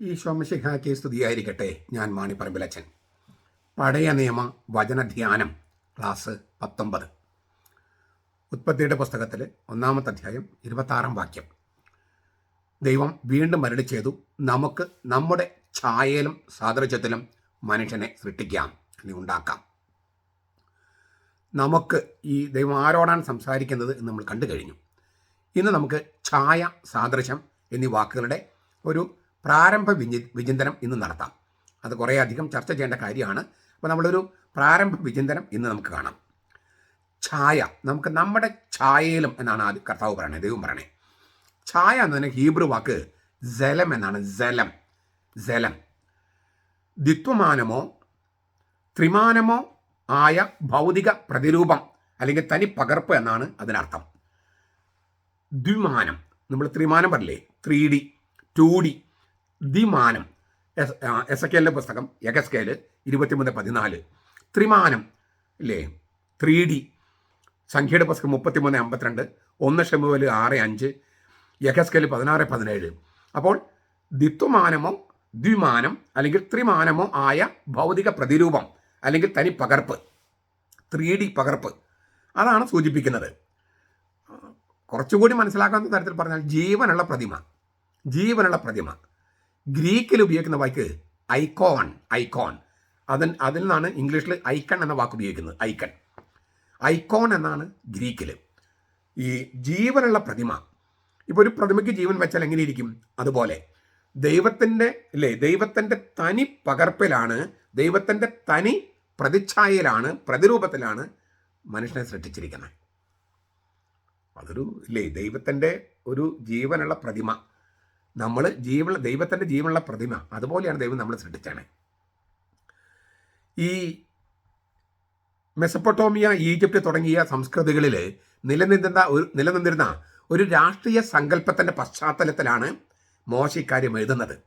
ഈ ശോമശിഖാക്കി സ്തുതിയായിരിക്കട്ടെ ഞാൻ മാണിപ്പറമ്പിലച്ചൻ പഴയ നിയമ വചനധ്യാനം ക്ലാസ് പത്തൊമ്പത്. ഉത്പത്തിയുടെ പുസ്തകത്തിൽ ഒന്നാമത്തെ അധ്യായം ഇരുപത്താറാം വാക്യം. ദൈവം വീണ്ടും മരടി ചെയ്തു നമുക്ക് നമ്മുടെ ഛായയിലും സാദൃശ്യത്തിലും മനുഷ്യനെ സൃഷ്ടിക്കാം അല്ലെങ്കിൽ ഉണ്ടാക്കാം. നമുക്ക് ഈ ദൈവം ആരോടാണ് സംസാരിക്കുന്നത് എന്ന് നമ്മൾ കണ്ടു കഴിഞ്ഞു. ഇന്ന് നമുക്ക് ഛായ സാദൃശ്യം എന്നീ വാക്കുകളുടെ ഒരു പ്രാരംഭ വിചി വിചിന്തനം ഇന്ന് നടത്താം. അത് കുറേ അധികം ചർച്ച ചെയ്യേണ്ട കാര്യമാണ്. അപ്പോൾ നമ്മളൊരു പ്രാരംഭ വിചിന്തനം ഇന്ന് നമുക്ക് കാണാം. ഛായ നമുക്ക് നമ്മുടെ ഛായയിലും എന്നാണ് ആദ്യം കർത്താവ് പറയണേ ദൈവം പറയണേ. ഛായ എന്ന് പറഞ്ഞാൽ ഹീബ്രു വാക്ക് ജലം എന്നാണ് ജലം ജലം ദ്വിത്വമാനമോ ത്രിമാനമോ ആയ ഭൗതിക പ്രതിരൂപം അല്ലെങ്കിൽ തനി പകർപ്പ് എന്നാണ് അതിനർത്ഥം. ദ്വിമാനം നമ്മൾ ത്രിമാനം പറയില്ലേ ത്രീ ഡി ടു ഡി ദ്വിമാനം. എസ് എസ് എ കെലിന്റെ പുസ്തകം യഗസ്കേൽ ഇരുപത്തിമൂന്ന് പതിനാല്. ത്രിമാനം അല്ലേ ത്രീ ഡി സംഖ്യയുടെ പുസ്തകം മുപ്പത്തിമൂന്ന് അമ്പത്തിരണ്ട് ഒന്ന് ഷെമുവൽ ആറ് അഞ്ച് യഗസ്കേൽ പതിനാറ് പതിനേഴ്. അപ്പോൾ ദിത്വമാനമോ ദ്വിമാനം അല്ലെങ്കിൽ ത്രിമാനമോ ആയ ഭൗതിക പ്രതിരൂപം അല്ലെങ്കിൽ തനി പകർപ്പ് ത്രീ ഡി പകർപ്പ്. അതാണ് സൂചിപ്പിക്കുന്നത്. കുറച്ചുകൂടി മനസ്സിലാക്കാവുന്ന തരത്തിൽ പറഞ്ഞാൽ ജീവനുള്ള പ്രതിമ ജീവനുള്ള പ്രതിമ. ഗ്രീക്കിൽ ഉപയോഗിക്കുന്ന വാക്ക് ഐക്കോൺ ഐക്കോൺ. അതിൽ അതിൽ നിന്നാണ് ഇംഗ്ലീഷിൽ ഐക്കൺ എന്ന വാക്ക് ഉപയോഗിക്കുന്നത് ഐക്കൺ. ഐക്കോൺ എന്നാണ് ഗ്രീക്കിൽ ഈ ജീവനുള്ള പ്രതിമ. ഇപ്പോൾ ഒരു പ്രതിമയ്ക്ക് ജീവൻ വെച്ചാൽ എങ്ങനെയിരിക്കും അതുപോലെ. ദൈവത്തിന്റെ അല്ലേ ദൈവത്തിന്റെ തനി പകർപ്പിലാണ് ദൈവത്തിന്റെ തനി പ്രതിച്ഛായയിലാണ് പ്രതിരൂപത്തിലാണ് മനുഷ്യനെ സൃഷ്ടിച്ചിരിക്കുന്നത്. അതൊരു ഇല്ലേ ദൈവത്തിന്റെ ഒരു ജീവനുള്ള പ്രതിമ. നമ്മൾ ജീവ ദൈവത്തിന്റെ ജീവനുള്ള പ്രതിമ. അതുപോലെയാണ് ദൈവം നമ്മൾ സൃഷ്ടിച്ചാണ് ഈ മെസപ്പൊട്ടോമിയ ഈജിപ്റ്റ് തുടങ്ങിയ സംസ്കൃതികളിൽ നിലനിന്നിരുന്ന ഒരു നിലനിന്നിരുന്ന ഒരു രാഷ്ട്രീയ സങ്കല്പത്തിന്റെ പശ്ചാത്തലത്തിലാണ് മോശ ഇക്കാര്യം എഴുതുന്നത്.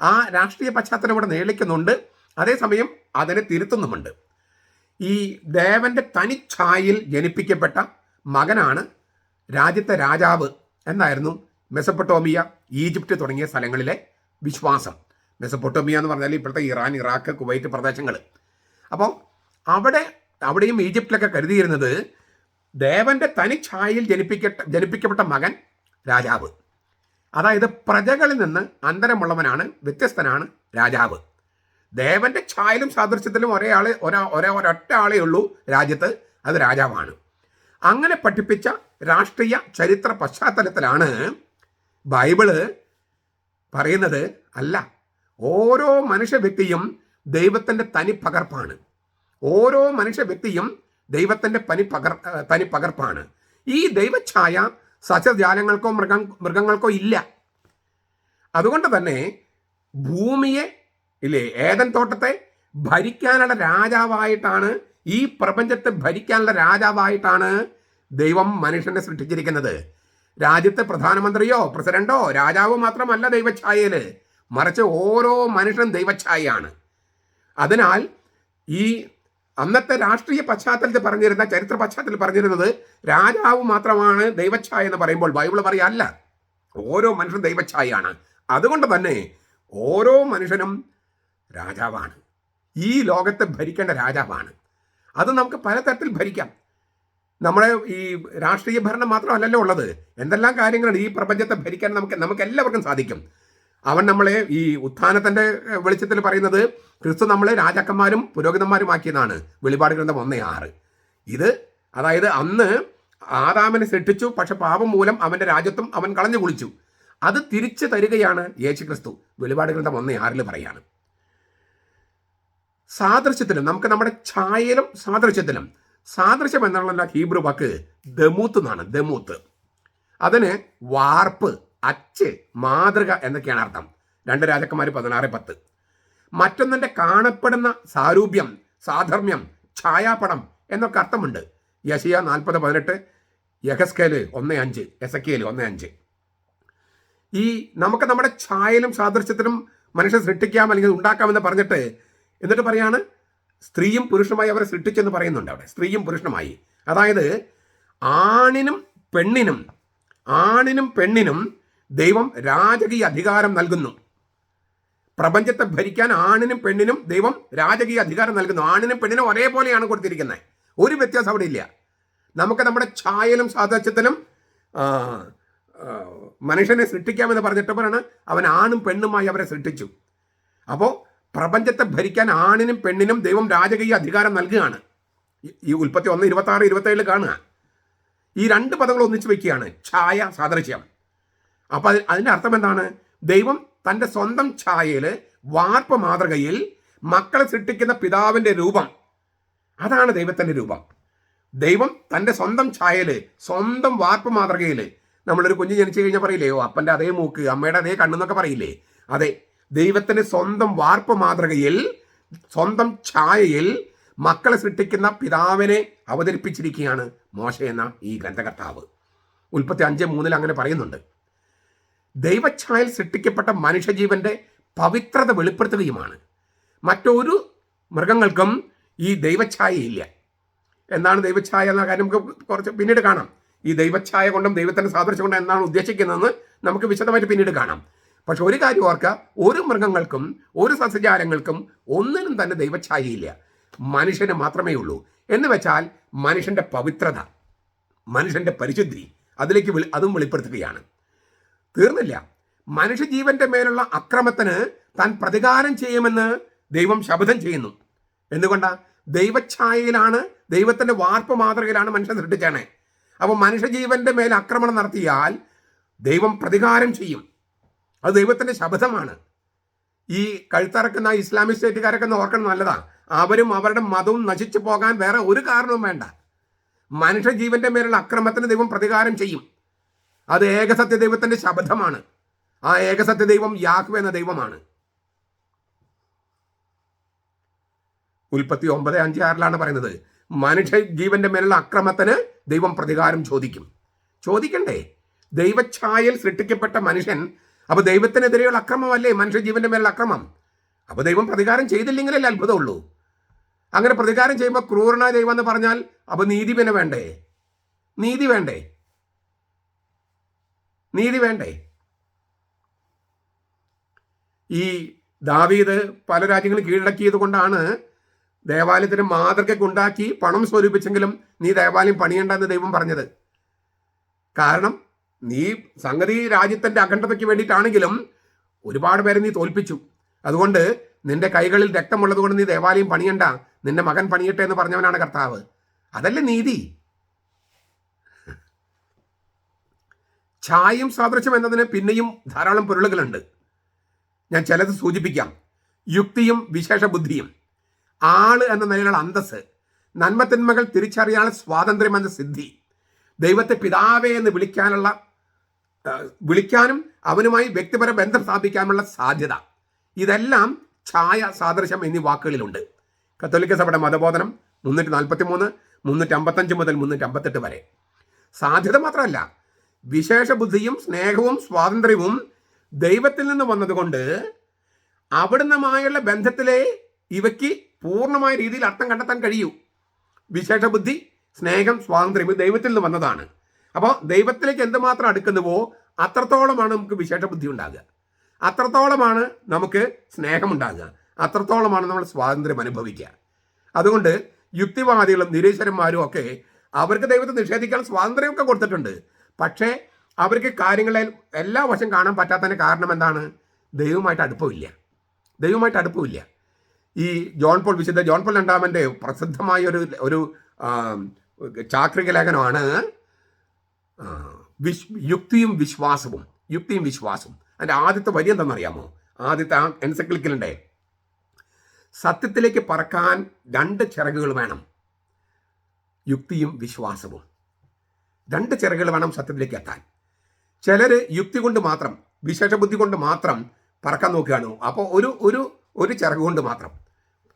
ആ രാഷ്ട്രീയ പശ്ചാത്തലം ഇവിടെ നേളിക്കുന്നുണ്ട്. അതേസമയം അതിനെ തിരുത്തുന്നുമുണ്ട്. ഈ ദേവന്റെ തനിച്ഛായിൽ ജനിപ്പിക്കപ്പെട്ട മകനാണ് രാജ്യത്തെ രാജാവ് എന്നായിരുന്നു മെസപ്പൊട്ടോമിയ ഈജിപ്റ്റ് തുടങ്ങിയ സ്ഥലങ്ങളിലെ വിശ്വാസം. മെസപ്പൊട്ടോമിയ എന്ന് പറഞ്ഞാൽ ഇപ്പോഴത്തെ ഇറാൻ ഇറാഖ് കുവൈറ്റ് പ്രദേശങ്ങൾ അപ്പോൾ അവിടെ അവിടെയും ഈജിപ്തിലൊക്കെ കരുതിയിരുന്നത് ദേവന്റെ തനിച്ഛായയിൽ ജനിപ്പിക്കട്ട ജനിപ്പിക്കപ്പെട്ട മകൻ രാജാവ്. അതായത് പ്രജകളിൽ നിന്ന് അന്തരമുള്ളവനാണ് വ്യത്യസ്തനാണ് രാജാവ്. ദേവന്റെ ഛായയിലും സാദൃശ്യത്തിലും ഒരേ ആൾ ഒരാ ഒരേ ഒരൊറ്റ ആളേ ഉള്ളൂ രാജ്യത്ത് അത് രാജാവാണ്. അങ്ങനെ പഠിപ്പിച്ച രാഷ്ട്രീയ ചരിത്ര പശ്ചാത്തലത്തിലാണ് ബൈബിൾ പറയുന്നത് അല്ല. ഓരോ മനുഷ്യ വ്യക്തിയും ദൈവത്തിന്റെ തനി പകർപ്പാണ്. ഓരോ മനുഷ്യ വ്യക്തിയും ദൈവത്തിന്റെ പനി പകർ തനി പകർപ്പാണ്. ഈ ദൈവഛായ സസ്യജാലങ്ങൾക്കോ മൃഗ മൃഗങ്ങൾക്കോ ഇല്ല. അതുകൊണ്ട് തന്നെ ഭൂമിയെ ഇല്ലേ ഏതൻ തോട്ടത്തെ ഭരിക്കാനുള്ള രാജാവായിട്ടാണ് ഈ പ്രപഞ്ചത്തെ ഭരിക്കാനുള്ള രാജാവായിട്ടാണ് ദൈവം മനുഷ്യനെ സൃഷ്ടിച്ചിരിക്കുന്നത്. രാജ്യത്തെ പ്രധാനമന്ത്രിയോ പ്രസിഡന്റോ രാജാവോ മാത്രമല്ല ദൈവഛായയിൽ മറിച്ച് ഓരോ മനുഷ്യനും ദൈവഛായയാണ് അതിനാൽ ഈ അന്നത്തെ രാഷ്ട്രീയ പശ്ചാത്തലത്തിൽ പറഞ്ഞിരുന്ന ചരിത്ര പശ്ചാത്തലത്തിൽ പറഞ്ഞിരുന്നത് രാജാവ് മാത്രമാണ് ദൈവഛായ എന്ന് പറയുമ്പോൾ ബൈബിൾ പറയല്ല. ഓരോ മനുഷ്യനും ദൈവഛായയാണ് അതുകൊണ്ട് തന്നെ ഓരോ മനുഷ്യനും രാജാവാണ്. ഈ ലോകത്തെ ഭരിക്കേണ്ട രാജാവാണ്. അത് നമുക്ക് പലതരത്തിൽ ഭരിക്കാം. നമ്മുടെ ഈ രാഷ്ട്രീയ ഭരണം മാത്രമല്ലല്ലോ ഉള്ളത്. എന്തെല്ലാം കാര്യങ്ങളാണ് ഈ പ്രപഞ്ചത്തെ ഭരിക്കാൻ നമുക്ക് നമുക്ക് എല്ലാവർക്കും സാധിക്കും. അവൻ നമ്മളെ ഈ ഉത്ഥാനത്തിന്റെ വെളിച്ചത്തിൽ പറയുന്നത് ക്രിസ്തു നമ്മളെ രാജാക്കന്മാരും പുരോഹിതന്മാരുമാക്കിയതാണ് വെളിപാട് ഗ്രന്ഥം ഒന്നേ ആറ്. ഇത് അതായത് അന്ന് ആദാമിനെ സൃഷ്ടിച്ചു പക്ഷെ പാപം മൂലം അവന്റെ രാജ്യത്വം അവൻ കളഞ്ഞു കുളിച്ചു. അത് തിരിച്ചു തരികയാണ് യേശു ക്രിസ്തു വെളിപാട് ഗ്രന്ഥം ഒന്നേ ആറിൽ പറയാണ്. സാദൃശ്യത്തിലും നമുക്ക് നമ്മുടെ ഛായയിലും സാദൃശ്യത്തിലും സാദൃശ്യം എന്നുള്ള ഹീബ്രു വാക്ക് ദമൂത്ത് എന്നാണ് ദമൂത്ത്. അതിന് വാർപ്പ് അച്ച് മാതൃക എന്നൊക്കെയാണ് അർത്ഥം. രണ്ട് രാജാക്കന്മാർ പതിനാറ് പത്ത്. മറ്റൊന്നിന്റെ കാണപ്പെടുന്ന സാരൂപ്യം സാധർമ്യം ഛായാപടം എന്നൊക്കെ അർത്ഥമുണ്ട്. യശിയ നാൽപ്പത് പതിനെട്ട് യഹസ്കേൽ ഒന്ന് അഞ്ച് എസക്കേൽ ഒന്ന് അഞ്ച്. ഈ നമുക്ക് നമ്മുടെ ഛായയിലും സാദൃശ്യത്തിലും മനുഷ്യൻ സൃഷ്ടിക്കാം അല്ലെങ്കിൽ ഉണ്ടാക്കാമെന്ന് പറഞ്ഞിട്ട് എന്നിട്ട് പറയാണ് സ്ത്രീയും പുരുഷനുമായി അവരെ സൃഷ്ടിച്ചെന്ന് പറയുന്നുണ്ട് അവിടെ. സ്ത്രീയും പുരുഷനുമായി. അതായത് ആണിനും പെണ്ണിനും ആണിനും പെണ്ണിനും ദൈവം രാജകീയ അധികാരം നൽകുന്നു. പ്രപഞ്ചത്തെ ഭരിക്കാൻ ആണിനും പെണ്ണിനും ദൈവം രാജകീയ അധികാരം നൽകുന്നു. ആണിനും പെണ്ണിനും ഒരേപോലെയാണ് കൊടുത്തിരിക്കുന്നത്. ഒരു വ്യത്യാസം അവിടെ ഇല്ല. നമുക്ക് നമ്മുടെ ഛായയിലും സാദൃശ്യത്തിലും മനുഷ്യനെ സൃഷ്ടിക്കാമെന്ന് പറഞ്ഞിട്ടപ്പോഴാണ് അവൻ ആണും പെണ്ണുമായി അവരെ സൃഷ്ടിച്ചു. അപ്പോൾ പ്രപഞ്ചത്തെ ഭരിക്കാൻ ആണിനും പെണ്ണിനും ദൈവം രാജകീയ അധികാരം നൽകുകയാണ്. ഈ- ഉൽപ്പത്തി ഒന്ന് ഇരുപത്തി ആറ് ഇരുപത്തേഴിൽ കാണുക. ഈ രണ്ട് പദങ്ങൾ ഒന്നിച്ച് വയ്ക്കുകയാണ് ഛായ സാദൃശ്യം. അപ്പൊ അത് അതിന്റെ അർത്ഥം എന്താണ്? ദൈവം തന്റെ സ്വന്തം ഛായയിൽ വാർപ്പ് മാതൃകയിൽ മക്കളെ സൃഷ്ടിക്കുന്ന പിതാവിന്റെ രൂപം. അതാണ് ദൈവത്തിന്റെ രൂപം. ദൈവം തന്റെ സ്വന്തം ഛായയിൽ സ്വന്തം വാർപ്പ് മാതൃകയിൽ നമ്മളൊരു കുഞ്ഞ് ജനിച്ചു കഴിഞ്ഞാൽ പറയില്ലേ ഓ അപ്പന്റെ അതേ മൂക്ക് അമ്മയുടെ അതേ കണ്ണെന്നൊക്കെ പറയില്ലേ? അതെ ദൈവത്തിന്റെ സ്വന്തം വാർപ്പ് മാതൃകയിൽ സ്വന്തം ഛായയിൽ മക്കളെ സൃഷ്ടിക്കുന്ന പിതാവിനെ അവതരിപ്പിച്ചിരിക്കുകയാണ് മോശ എന്ന ഈ ഗ്രന്ഥകർത്താവ്. ഉൽപ്പത്തി അഞ്ച് മൂന്നിൽ അങ്ങനെ പറയുന്നുണ്ട്. ദൈവഛായയിൽ സൃഷ്ടിക്കപ്പെട്ട മനുഷ്യജീവന്റെ പവിത്രത വെളിപ്പെടുത്തുകയുമാണ്. മറ്റൊരു മൃഗങ്ങൾക്കും ഈ ദൈവഛായയില്ല എന്താണ് ദൈവഛായ എന്ന കാര്യം നമുക്ക് കുറച്ച് പിന്നീട് കാണാം. ഈ ദൈവഛായ കൊണ്ടും ദൈവത്തിന്റെ സാദൃശ്യം കൊണ്ടും എന്താണ് ഉദ്ദേശിക്കുന്നതെന്ന് നമുക്ക് വിശദമായിട്ട് പിന്നീട് കാണാം. പക്ഷെ ഒരു കാര്യം ഓർക്കുക ഒരു മൃഗങ്ങൾക്കും ഒരു സസ്യജാലങ്ങൾക്കും ഒന്നിനും തന്നെ ദൈവഛായയില്ല. മനുഷ്യന് മാത്രമേ ഉള്ളൂ. എന്ന് വെച്ചാൽ മനുഷ്യന്റെ പവിത്രത മനുഷ്യന്റെ പരിശുദ്ധി അതിലേക്ക് അതും വെളിപ്പെടുത്തുകയാണ്. തീർന്നില്ല. മനുഷ്യജീവന്റെ മേലുള്ള അക്രമത്തിന് താൻ പ്രതികാരം ചെയ്യുമെന്ന് ദൈവം ശപഥം ചെയ്യുന്നു. എന്തുകൊണ്ടാ? ദൈവഛായയിലാണ് ദൈവത്തിന്റെ വാർപ്പ് മാതൃകയിലാണ് മനുഷ്യൻ സൃഷ്ടിച്ചേണേ അപ്പോൾ മനുഷ്യജീവന്റെ മേൽ ആക്രമണം നടത്തിയാൽ ദൈവം പ്രതികാരം ചെയ്യും. അത് ദൈവത്തിന്റെ ശബ്ദമാണ് ഈ കഴുത്തറക്കുന്ന ഇസ്ലാമിക് സ്റ്റേറ്റുകാരൊക്കെ ഓർക്കണം നല്ലതാണ് അവരും അവരുടെ മതവും നശിച്ചു പോകാൻ വേറെ ഒരു കാരണവും വേണ്ട. മനുഷ്യജീവന്റെ മേലുള്ള അക്രമത്തിന് ദൈവം പ്രതികാരം ചെയ്യും. അത് ഏകസത്യ ദൈവത്തിന്റെ ശബ്ദമാണ് ആ ഏകസത്യ ദൈവം യാഹ്വ എന്ന ദൈവമാണ്. ഉൽപ്പത്തി ഒമ്പത് അഞ്ച് ആറിലാണ് പറയുന്നത് മനുഷ്യ ജീവന്റെ മേലുള്ള അക്രമത്തിന് ദൈവം പ്രതികാരം ചോദിക്കും. ചോദിക്കണ്ടേ? ദൈവഛായയിൽ സൃഷ്ടിക്കപ്പെട്ട മനുഷ്യൻ അപ്പൊ ദൈവത്തിനെതിരെയുള്ള അക്രമമല്ലേ? മനുഷ്യ ജീവന്റെ മേലുള്ള അക്രമം. അപ്പൊ ദൈവം പ്രതികാരം ചെയ്തില്ലെങ്കിലല്ലേ അത്ഭുതമുള്ളൂ. അങ്ങനെ പ്രതികാരം ചെയ്യുമ്പോൾ ക്രൂരനായ ദൈവം എന്ന് പറഞ്ഞാൽ അപ്പൊ നീതി പിന്നെ വേണ്ടേ? നീതി വേണ്ടേ? നീതി വേണ്ടേ? ഈ ദാവീദ് പല രാജ്യങ്ങളും കീഴടക്കിയത് കൊണ്ടാണ് ദേവാലയത്തിന് മാതൃകയ്ക്ക് ഉണ്ടാക്കി പണം സ്വരൂപിച്ചെങ്കിലും നീ ദേവാലയം പണിയണ്ടെന്ന് ദൈവം പറഞ്ഞത്. കാരണം നീ സംഗതി രാജ്യത്തിന്റെ അഖണ്ഡതയ്ക്ക് വേണ്ടിയിട്ടാണെങ്കിലും ഒരുപാട് പേരെ നീ തോൽപ്പിച്ചു. അതുകൊണ്ട് നിന്റെ കൈകളിൽ രക്തമുള്ളത് കൊണ്ട് നീ ദേവാലയം പണിയണ്ട. നിന്റെ മകൻ പണിയട്ടെ എന്ന് പറഞ്ഞവനാണ് കർത്താവ്. അതല്ലേ നീതി? ഛായയും സാദൃശ്യം എന്നതിന് പിന്നെയും ധാരാളം പൊരുളുകളുണ്ട്. ഞാൻ ചിലത് സൂചിപ്പിക്കാം. യുക്തിയും വിശേഷ ബുദ്ധിയും. ആൾ എന്ന നിലയിലുള്ള അന്തസ് നന്മത്തിന്മകൾ തിരിച്ചറിയാനുള്ള സ്വാതന്ത്ര്യം എന്ന സിദ്ധി ദൈവത്തെ പിതാവേ എന്ന് വിളിക്കാനുള്ള വിളിക്കാനും അവനുമായി വ്യക്തിപര ബന്ധം സ്ഥാപിക്കാനുള്ള സാധ്യത. ഇതെല്ലാം ഛായ സാദൃശ്യം എന്നീ വാക്കുകളിലുണ്ട്. കത്തോലിക്ക സഭയുടെ മതബോധനം മുന്നൂറ്റി നാൽപ്പത്തി മൂന്ന് മുന്നൂറ്റി അമ്പത്തഞ്ച് മുതൽ മുന്നൂറ്റി അമ്പത്തെട്ട് വരെ. സാധ്യത മാത്രമല്ല വിശേഷ ബുദ്ധിയും സ്നേഹവും സ്വാതന്ത്ര്യവും ദൈവത്തിൽ നിന്ന് വന്നതുകൊണ്ട് അവിടുന്നുമായുള്ള ബന്ധത്തിലെ ഇവയ്ക്ക് പൂർണമായ രീതിയിൽ അർത്ഥം കണ്ടെത്താൻ കഴിയൂ. വിശേഷ ബുദ്ധി സ്നേഹം സ്വാതന്ത്ര്യം ദൈവത്തിൽ നിന്ന് വന്നതാണ്. അപ്പോൾ ദൈവത്തിലേക്ക് എന്തുമാത്രം അടുക്കുന്നുവോ അത്രത്തോളമാണ് നമുക്ക് വിശേഷ ബുദ്ധി ഉണ്ടാകുക. അത്രത്തോളമാണ് നമുക്ക് സ്നേഹമുണ്ടാകുക അത്രത്തോളമാണ് നമ്മൾ സ്വാതന്ത്ര്യം അനുഭവിക്കുക. അതുകൊണ്ട് യുക്തിവാദികളും നിരീശ്വരന്മാരും ഒക്കെ അവർക്ക് ദൈവത്തെ നിഷേധിക്കാൻ സ്വാതന്ത്ര്യമൊക്കെ കൊടുത്തിട്ടുണ്ട്. പക്ഷേ അവർക്ക് കാര്യങ്ങളെ എല്ലാ വശം കാണാൻ പറ്റാത്തതിന് കാരണം എന്താണ്? ദൈവമായിട്ട് അടുപ്പമില്ല. ദൈവമായിട്ട് അടുപ്പമില്ല. ഈ ജോൺ പോൾ വിശുദ്ധ ജോൺ പോൾ രണ്ടാമന്റെ പ്രസിദ്ധമായ ഒരു ഒരു ചാക്രിക ലേഖനമാണ് വിശ് യുക്തിയും വിശ്വാസവും യുക്തിയും വിശ്വാസവും. അതിന്റെ ആദ്യത്തെ വരി എന്താണെന്നറിയാമോ? ആദ്യത്തെ ആ എൻസക്ലിക്കലുണ്ടേ സത്യത്തിലേക്ക് പറക്കാൻ രണ്ട് ചിറകുകൾ വേണം. യുക്തിയും വിശ്വാസവും. രണ്ട് ചിറകുകൾ വേണം സത്യത്തിലേക്ക് എത്താൻ. ചിലർ യുക്തി കൊണ്ട് മാത്രം വിശേഷ ബുദ്ധി കൊണ്ട് മാത്രം പറക്കാൻ നോക്കുകയാണ്. അപ്പോൾ ഒരു ഒരു ഒരു ചിറക് കൊണ്ട് മാത്രം.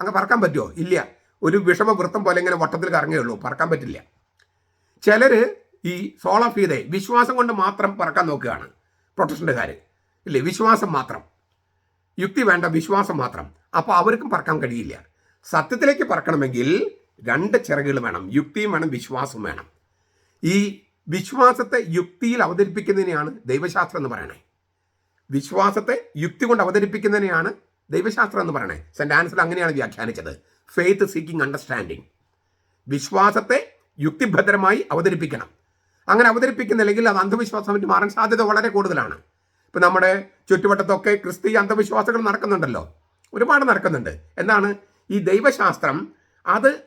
അങ്ങ് പറക്കാൻ പറ്റുമോ ഇല്ല. ഒരു വിഷമവൃത്തം പോലെ ഇങ്ങനെ വട്ടത്തിൽ കറങ്ങുകയുള്ളൂ. പറക്കാൻ പറ്റില്ല. ചിലർ ഈ സോളഫീതെ വിശ്വാസം കൊണ്ട് മാത്രം പറക്കാൻ നോക്കുകയാണ് പ്രൊട്ടക്ഷന്റെക്കാർ ഇല്ലേ? വിശ്വാസം മാത്രം. യുക്തി വേണ്ട വിശ്വാസം മാത്രം. അപ്പോൾ അവർക്കും പറക്കാൻ കഴിയില്ല. സത്യത്തിലേക്ക് പറക്കണമെങ്കിൽ രണ്ട് ചിറകുകൾ വേണം. യുക്തിയും വേണം വിശ്വാസവും വേണം. ഈ വിശ്വാസത്തെ യുക്തിയിൽ അവതരിപ്പിക്കുന്നതിനെയാണ് ദൈവശാസ്ത്രം എന്ന് പറയണേ. വിശ്വാസത്തെ യുക്തി കൊണ്ട് അവതരിപ്പിക്കുന്നതിനെയാണ് ദൈവശാസ്ത്രം എന്ന് പറയണേ. സെന്റ് ആൻസർ അങ്ങനെയാണ് വ്യാഖ്യാനിച്ചത്. ഫെയ്ത്ത് സീക്കിംഗ് അണ്ടർസ്റ്റാൻഡിങ് വിശ്വാസത്തെ യുക്തിഭദ്രമായി അവതരിപ്പിക്കണം. അങ്ങനെ അവതരിപ്പിക്കുന്നില്ലെങ്കിൽ അത് അന്ധവിശ്വാസമായിട്ട് മാറാൻ സാധ്യത വളരെ കൂടുതലാണ്. ഇപ്പം നമ്മുടെ ചുറ്റുവട്ടത്തൊക്കെ ക്രിസ്തീയ അന്ധവിശ്വാസങ്ങൾ നടക്കുന്നുണ്ടല്ലോ. ഒരുപാട് നടക്കുന്നുണ്ട്. എന്താണ്? ഈ ദൈവശാസ്ത്രം അത്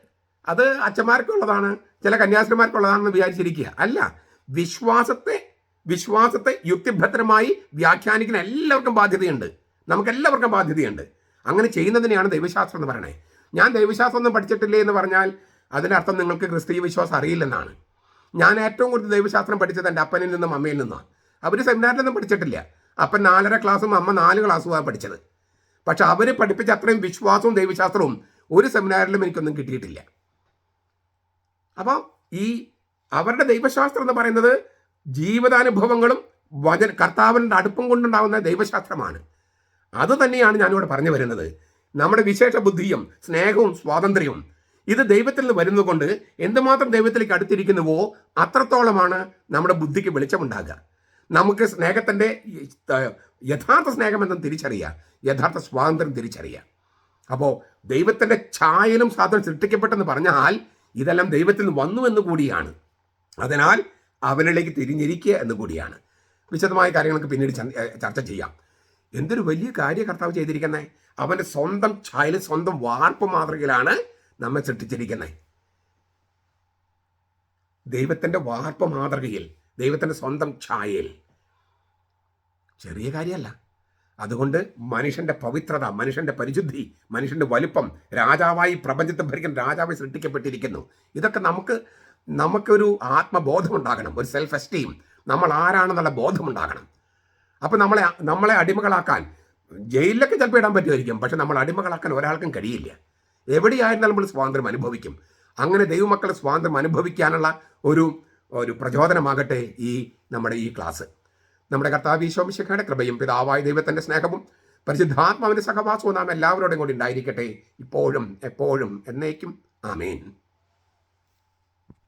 അത് അച്ഛന്മാർക്കുള്ളതാണ് ചില കന്യാസ്ത്രീമാർക്കുള്ളതാണെന്ന് വിചാരിച്ചിരിക്കുക. അല്ല വിശ്വാസത്തെ വിശ്വാസത്തെ യുക്തിഭദ്രമായി വ്യാഖ്യാനിക്കുന്ന എല്ലാവർക്കും ബാധ്യതയുണ്ട്. നമുക്ക് എല്ലാവർക്കും ബാധ്യതയുണ്ട്. അങ്ങനെ ചെയ്യുന്നതിനെയാണ് ദൈവശാസ്ത്രം എന്ന് പറയണേ. ഞാൻ ദൈവശാസ്ത്രം ഒന്നും പഠിച്ചിട്ടില്ലേ എന്ന് പറഞ്ഞാൽ അതിനർത്ഥം നിങ്ങൾക്ക് ക്രിസ്തീയ വിശ്വാസം അറിയില്ലെന്നാണ്. ഞാൻ ഏറ്റവും കൂടുതൽ ദൈവശാസ്ത്രം പഠിച്ചത് എന്റെ അപ്പനിൽ നിന്നും അമ്മയിൽ നിന്നാണ് അവർ സെമിനാറിലൊന്നും പഠിച്ചിട്ടില്ല. അപ്പൻ നാലര ക്ലാസ്സും അമ്മ നാല് ക്ലാസ്സുമാണ് പഠിച്ചത്. പക്ഷെ അവർ പഠിപ്പിച്ച അത്രയും വിശ്വാസവും ദൈവശാസ്ത്രവും ഒരു സെമിനാറിലും എനിക്കൊന്നും കിട്ടിയിട്ടില്ല. അപ്പോൾ ഈ അവരുടെ ദൈവശാസ്ത്രം എന്ന് പറയുന്നത് ജീവിതാനുഭവങ്ങളും വചന കർത്താവിന്റെ അടുപ്പം കൊണ്ടുണ്ടാകുന്ന ദൈവശാസ്ത്രമാണ്. അത് തന്നെയാണ് ഞാനിവിടെ പറഞ്ഞു വരുന്നത്. നമ്മുടെ വിശേഷ ബുദ്ധിയും സ്നേഹവും സ്വാതന്ത്ര്യവും ഇത് ദൈവത്തിൽ നിന്ന് വരുന്നതുകൊണ്ട് എന്തുമാത്രം ദൈവത്തിലേക്ക് അടുത്തിരിക്കുന്നുവോ അത്രത്തോളമാണ് നമ്മുടെ ബുദ്ധിക്ക് വെളിച്ചമുണ്ടാകുക. നമുക്ക് സ്നേഹത്തിന്റെ യഥാർത്ഥ സ്നേഹമെന്നും തിരിച്ചറിയാം യഥാർത്ഥ സ്വാതന്ത്ര്യം തിരിച്ചറിയാം അപ്പോൾ ദൈവത്തിന്റെ ഛായലും സ്വാതന്ത്ര്യം സൃഷ്ടിക്കപ്പെട്ടെന്ന് പറഞ്ഞാൽ ഇതെല്ലാം ദൈവത്തിൽ നിന്ന് വന്നു എന്ന് കൂടിയാണ്. അതിനാൽ അവനിലേക്ക് തിരിഞ്ഞിരിക്കുക എന്ന് കൂടിയാണ്. വിശദമായ കാര്യങ്ങൾക്ക് പിന്നീട് ചർച്ച ചെയ്യാം. എന്തൊരു വലിയ കാര്യ കർത്താവ് ചെയ്തിരിക്കുന്നത് അവന്റെ സ്വന്തം ഛായൽ സ്വന്തം വാർപ്പ് മാതൃകയിലാണ് നമ്മെ സൃഷ്ടിച്ചിരിക്കുന്നത് ദൈവത്തിന്റെ വാർപ്പ് മാതൃകയിൽ ദൈവത്തിന്റെ സ്വന്തം ഛായയിൽ. ചെറിയ കാര്യമല്ല. അതുകൊണ്ട് മനുഷ്യന്റെ പവിത്രത മനുഷ്യന്റെ പരിശുദ്ധി മനുഷ്യന്റെ വലുപ്പം രാജാവായി പ്രപഞ്ചത്തെ ഭരിക്കുന്ന രാജാവായി സൃഷ്ടിക്കപ്പെട്ടിരിക്കുന്നു. ഇതൊക്കെ നമുക്ക് നമുക്കൊരു ആത്മബോധം ആത്മബോധമുണ്ടാകണം ഒരു സെൽഫ് എസ്റ്റീം നമ്മൾ ആരാണെന്നുള്ള ബോധം ബോധമുണ്ടാകണം. അപ്പോൾ നമ്മളെ നമ്മളെ അടിമകളാക്കാൻ ജയിലിലൊക്കെ ചിലപ്പോൾ ഇടാൻ പറ്റുമായിരിക്കും പക്ഷെ നമ്മൾ അടിമകളാക്കാൻ ഒരാൾക്കും കഴിയില്ല. എവിടെയായിരുന്നാലും നമ്മൾ സ്വാതന്ത്ര്യം അനുഭവിക്കും. അങ്ങനെ ദൈവമക്കളെ സ്വാതന്ത്ര്യം അനുഭവിക്കാനുള്ള ഒരു ഒരു പ്രചോദനമാകട്ടെ ഈ നമ്മുടെ ഈ ക്ലാസ്. നമ്മുടെ കർത്താവ് ഈശോമിശിഖയുടെ കൃപയും പിതാവായ ദൈവത്തിന്റെ സ്നേഹവും പരിശുദ്ധാത്മാവിന്റെ സഹവാസവും നാം എല്ലാവരോടും കൂടി ഉണ്ടായിരിക്കട്ടെ. ഇപ്പോഴും എപ്പോഴും എന്നേക്കും. ആമേൻ.